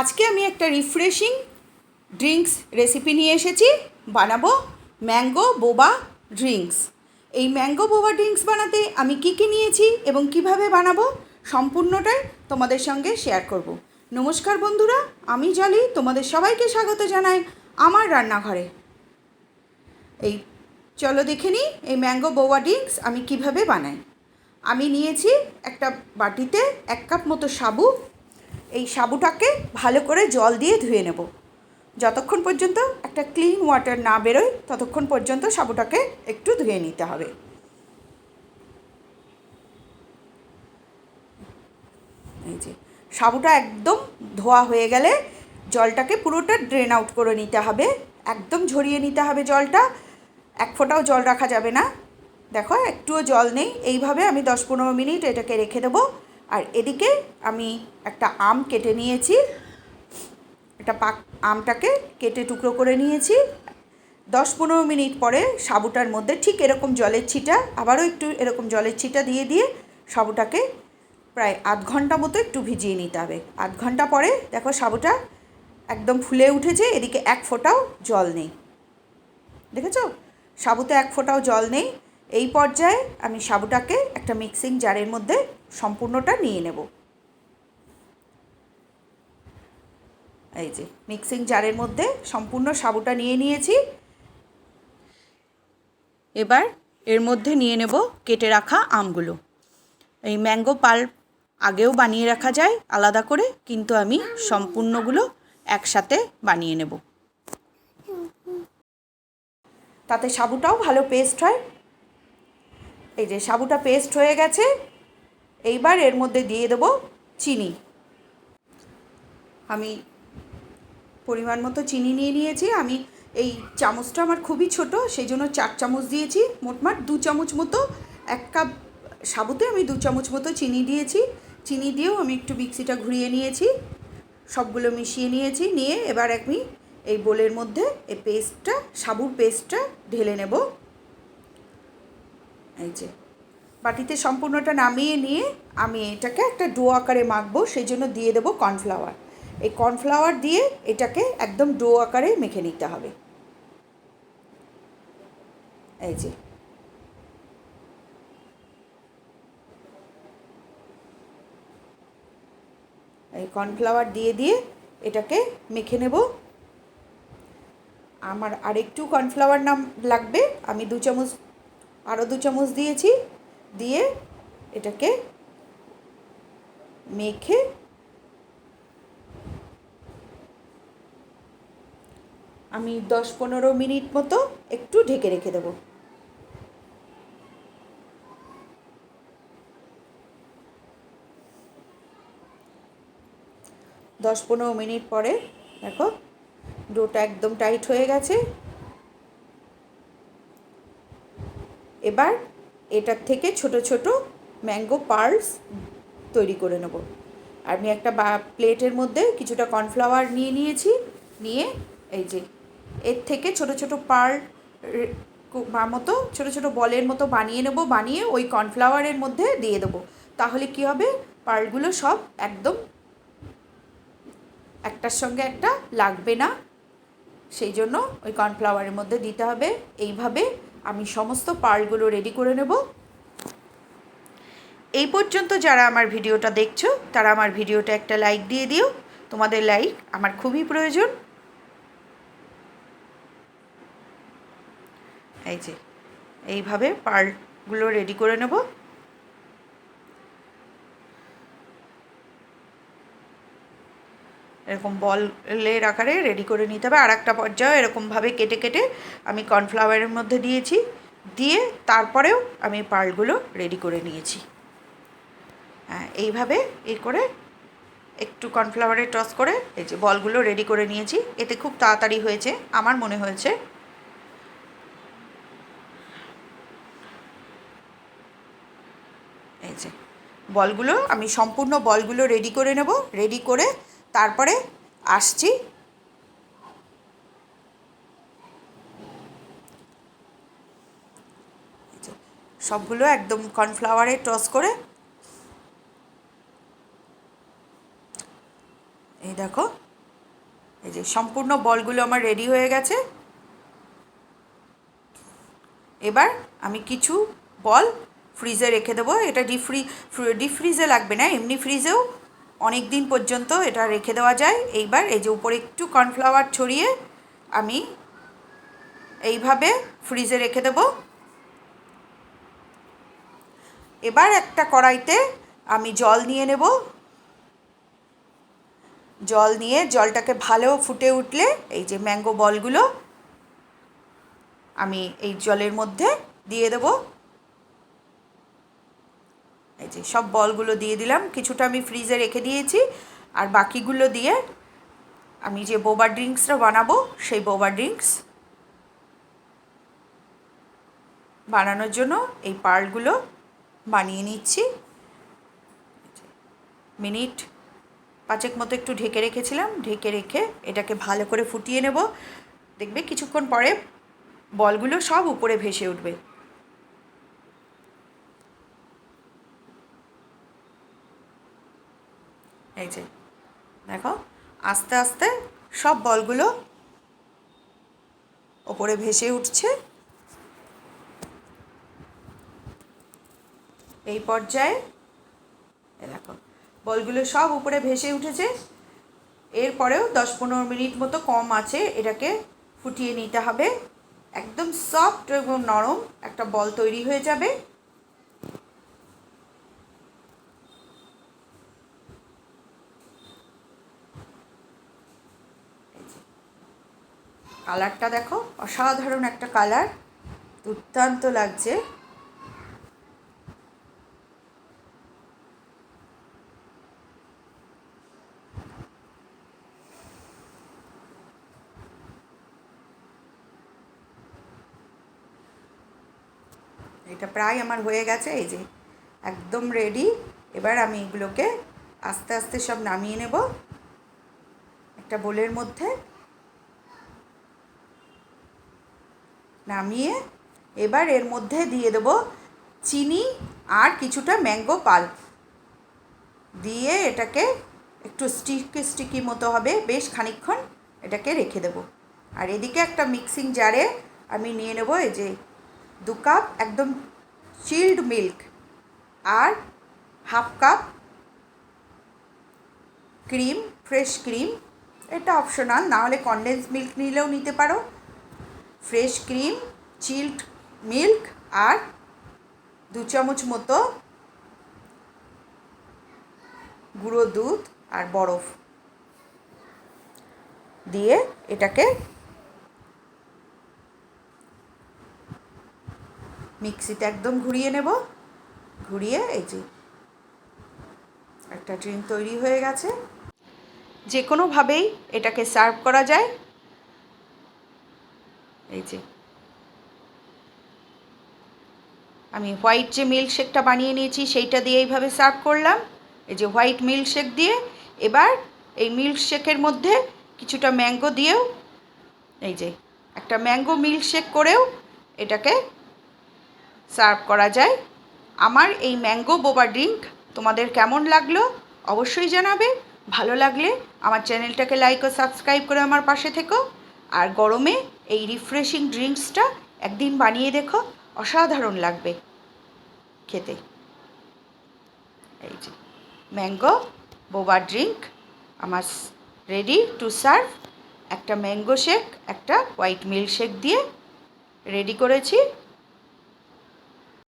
আজকে আমি একটা রিফ্রেশিং ড্রিঙ্কস রেসিপি নিয়ে এসেছি। বানাবো ম্যাঙ্গো বোবা ড্রিঙ্কস এই ম্যাঙ্গো বোবা ড্রিঙ্কস বানাতে আমি কী কী নিয়েছি এবং কীভাবে বানাবো সম্পূর্ণটাই তোমাদের সঙ্গে শেয়ার করব। নমস্কার বন্ধুরা, আমি জলি, তোমাদের সবাইকে স্বাগত জানাই আমার রান্নাঘরে। এই, চলো দেখে নিই এই ম্যাঙ্গো বোবা ড্রিঙ্কস আমি কীভাবে বানাই। আমি নিয়েছি একটা বাটিতে এক কাপ মতো সাবু এই সাবুটাকে ভালো করে জল দিয়ে ধুয়ে নেব। যতক্ষণ পর্যন্ত একটা ক্লিন ওয়াটার না বেরোয়, ততক্ষণ পর্যন্ত সাবুটাকে একটু ধুয়ে নিতে হবে। এই যে, সাবুটা একদম ধোয়া হয়ে গেলে জলটাকে পুরোটা ড্রেন আউট করে নিতে হবে। একদম ঝরিয়ে নিতে হবে জলটা। এক ফোঁটাও জল রাখা যাবে না। দেখো, একটুও জল নেই। এইভাবে আমি দশ পনেরো মিনিট এটাকে রেখে দেবো। আর এদিকে আমি একটা আম কেটে নিয়েছি। একটা পাক, আমটাকে কেটে টুকরো করে নিয়েছি। দশ পনেরো মিনিট পরে সাবুটার মধ্যে ঠিক এরকম জলের ছিটা, আবারও একটু এরকম জলের ছিটা দিয়ে দিয়ে সাবুটাকে প্রায় আধ ঘণ্টা মতো একটু ভিজিয়ে নিতে হবে। আধ ঘণ্টা পরে দেখো সাবুটা একদম ফুলে উঠেছে, এদিকে এক ফোঁটাও জল নেই। দেখেছ? সাবুতে এক ফোঁটাও জল নেই। এই পর্যায়ে আমি সাবুটাকে একটা মিক্সিং জারের মধ্যে সম্পূর্ণটা নিয়ে নেব। এই যে মিক্সিং জারের মধ্যে সম্পূর্ণ সাবুটা নিয়ে নিয়েছি। এবার এর মধ্যে নিয়ে নেব কেটে রাখা আমগুলো। এই ম্যাঙ্গো পাল্প আগেও বানিয়ে রাখা যায়, আলাদা করে, কিন্তু আমি সম্পূর্ণগুলো একসাথে বানিয়ে নেব। তাতে সাবুটাও ভালো পেস্ট হয়। এই যে, সাবুটা পেস্ট হয়ে গেছে। এইবার এর মধ্যে দিয়ে দেব চিনি। আমি পরিমাণ মতো চিনি নিয়ে নিয়েছি। আমি এই চামচটা আমার খুবই ছোট সেই জন্য চার চামচ দিয়েছি। মোটমাট দু চামচ মতো, এক কাপ সাবুতে আমি দু চামচ মতো চিনি দিয়েছি। চিনি দিয়েও আমি একটু মিক্সিটা ঘুরিয়ে নিয়েছি। সবগুলো মিশিয়ে নিয়েছি, নিয়ে এবার আমি এই বোলের মধ্যে এই পেস্টটা, সাবুর পেস্টটা ঢেলে নেব। এই যে। বাটিতে সম্পূর্ণটা নামিয়ে নিয়ে আমি এটাকে একটা ডো আকারে মাখবো, সেই জন্য দিয়ে দেবো কর্নফ্লাওয়ার। এই কর্নফ্লাওয়ার দিয়ে এটাকে একদম ডো আকারে মেখে নিতে হবে। এই যে। এই কর্নফ্লাওয়ার দিয়ে দিয়ে এটাকে মেখে নেব। আমার আরেকটু কর্নফ্লাওয়ার নাম লাগবে, আমি দু চামচ আরও দু চামচ দিয়েছি। দিয়ে এটাকে মেখে আমি দশ পনেরো মিনিট মতো একটু ঢেকে রেখে দেবো। দশ পনেরো মিনিট পরে, দেখো, ডোটা একদম টাইট হয়ে গেছে। এবার এটার থেকে ছোট ছোট ম্যাঙ্গো পার্লস তৈরি করে নেব। আমি একটা বা, প্লেটের মধ্যে কিছুটা কর্নফ্লাওয়ার নিয়ে নিয়েছি, নিয়ে এই যে এর থেকে ছোট ছোট পার্ল মতো, ছোট ছোট বলের মতো বানিয়ে নেব, বানিয়ে ওই কর্নফ্লাওয়ারের মধ্যে দিয়ে দেবো। তাহলে কি হবে? পার্লগুলো সব একদম একটার সঙ্গে একটা লাগবে না। সেই জন্য ওই কর্নফ্লাওয়ারের মধ্যে দিতে হবে। এইভাবে আমি সমস্ত পার্টগুলো রেডি করে নেব। এই পর্যন্ত যারা আমার ভিডিওটা দেখছ, তারা আমার ভিডিওটা একটা লাইক দিয়ে দিও। তোমাদের লাইক আমার খুবই প্রয়োজন। এই যে, এইভাবে পার্টগুলো রেডি করে নেব। এরকম বলের আকারে রেডি করে নিতে হবে। আর একটা পর্যায়ে এরকমভাবে কেটে কেটে আমি কর্নফ্লাওয়ারের মধ্যে দিয়েছি। দিয়ে তারপরেও আমি পার্লগুলো রেডি করে নিয়েছি। হ্যাঁ এইভাবে এ করে একটু কর্নফ্লাওয়ারে টস করে এই যে বলগুলো রেডি করে নিয়েছি। এতে খুব তাড়াতাড়ি হয়েছে, আমার মনে হয়েছে। এই যে বলগুলো, আমি সম্পূর্ণ বলগুলো রেডি করে নেব। রেডি করে তারপরে আসছি সবগুলো একদম কর্নফ্লাওয়ারে টস করে এই দেখো এই যে সম্পূর্ণ বলগুলো আমার রেডি হয়ে গেছে এবার আমি কিছু বল ফ্রিজে রেখে দেবো এটা ডিপ ফ্রি ফ্রিজে লাগবে না এমনি ফ্রিজেও অনেক দিন পর্যন্ত এটা রেখে দেওয়া যায়। এইবার এই যে উপরে একটু কর্নফ্লাওয়ার ছড়িয়ে আমি এইভাবে ফ্রিজে রেখে দেবো। এবার একটা কড়াইতে আমি জল নিয়ে নেব। জল নিয়ে জলটাকে ভালো ফুটে উঠলে এই যে ম্যাঙ্গো বলগুলো আমি এই জলের মধ্যে দিয়ে দেব। এই যে সব বলগুলো দিয়ে দিলাম, কিছুটা আমি ফ্রিজে রেখে দিয়েছি, আর বাকিগুলো দিয়ে আমি যে বোবা ড্রিঙ্কসটা বানাবো, সেই বোবা ড্রিঙ্কস বানানোর জন্য এই পার্লগুলো বানিয়ে নিচ্ছি। মিনিট পাঁচেক মতো একটু ঢেকে রেখেছিলাম, ঢেকে রেখে এটাকে ভালো করে ফুটিয়ে নেব। দেখবে কিছুক্ষণ পরে বলগুলো সব উপরে ভেসে উঠবে। এই যে, দেখো, আস্তে আস্তে সব বলগুলো ওপরে ভেসে উঠছে। এই পর্যায়ে দেখো, বলগুলো সব উপরে ভেসে উঠেছে। এরপরেও দশ পনেরো মিনিট মতো কম আছে এটাকে ফুটিয়ে নিতে হবে। একদম সফট এবং নরম একটা বল তৈরি হয়ে যাবে। কালারটা দেখো, অসাধারণ একটা কালার, দুর্দান্ত লাগছে। এটা প্রায় আমার হয়ে গেছে, এই যে একদম রেডি এবার আমি এগুলোকে আস্তে আস্তে সব নামিয়ে নেব, একটা বোলের মধ্যে। নামিয়ে এবার এর মধ্যে দিয়ে দেবো চিনি আর কিছুটা ম্যাঙ্গো পাল্প দিয়ে এটাকে একটু স্টিকি স্টিকি মতো হবে, বেশ খানিকক্ষণ এটাকে রেখে দেবো। আর এদিকে একটা মিক্সিং জারে আমি নিয়ে নেব এই যে দু কাপ একদম চিল্ড মিল্ক আর half cup cream, fresh cream. এটা অপশনাল, না হলে কনডেন্স মিল্ক নিলেও নিতে পারো। ফ্রেশ ক্রিম, চিল্ড মিল্ক আর দু চামচ মতো গুঁড়ো দুধ আর বরফ দিয়ে এটাকে মিক্সিতে একদম ঘুরিয়ে নেব। ঘুরিয়ে এই যে একটা ড্রিঙ্ক তৈরি হয়ে গেছে। যে কোনোভাবেই এটাকে সার্ভ করা যায়। এই যে। আমি হোয়াইট যে মিল্কশেকটা বানিয়ে নিয়েছি, সেইটা দিয়ে এইভাবে সার্ভ করলাম। এই যে হোয়াইট মিল্কশেক দিয়ে এবার এই মিল্কশেকের মধ্যে কিছুটা ম্যাঙ্গো দিয়েও, এই যে একটা ম্যাঙ্গো মিল্কশেক করেও এটাকে সার্ভ করা যায়। আমার এই ম্যাঙ্গো বোবা ড্রিঙ্ক তোমাদের কেমন লাগল অবশ্যই জানাবে। ভালো লাগলে আমার চ্যানেলটাকে লাইক ও সাবস্ক্রাইব করে আমার পাশে থেকো। আর গরমে এই রিফ্রেশিং ড্রিঙ্কসটা একদিন বানিয়ে দেখো, অসাধারণ লাগবে খেতে। এই যে ম্যাঙ্গো বোবা ড্রিঙ্ক আমার রেডি টু সার্ভ একটা ম্যাঙ্গো শেক একটা হোয়াইট মিল্ক শেক দিয়ে রেডি করেছি।